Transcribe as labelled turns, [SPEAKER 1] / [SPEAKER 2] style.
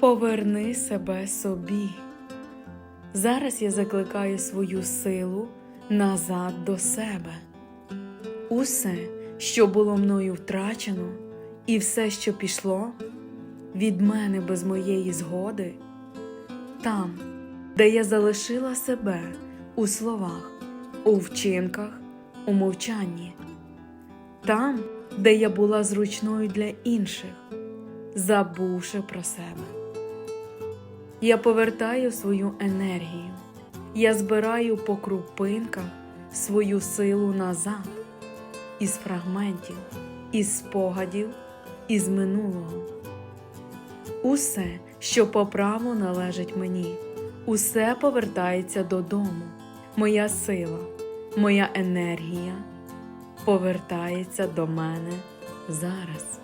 [SPEAKER 1] Поверни себе собі. Зараз я закликаю свою силу назад до себе. Усе, що було мною втрачено, і все, що пішло від мене без моєї згоди, там, де я залишила себе у словах, у вчинках, у мовчанні, там, де я була зручною для інших, забувши про себе. Я повертаю свою енергію, я збираю по крупинках свою силу назад, із фрагментів, із спогадів, із минулого. Усе, що по праву належить мені, усе повертається додому. Моя сила, моя енергія повертається до мене зараз.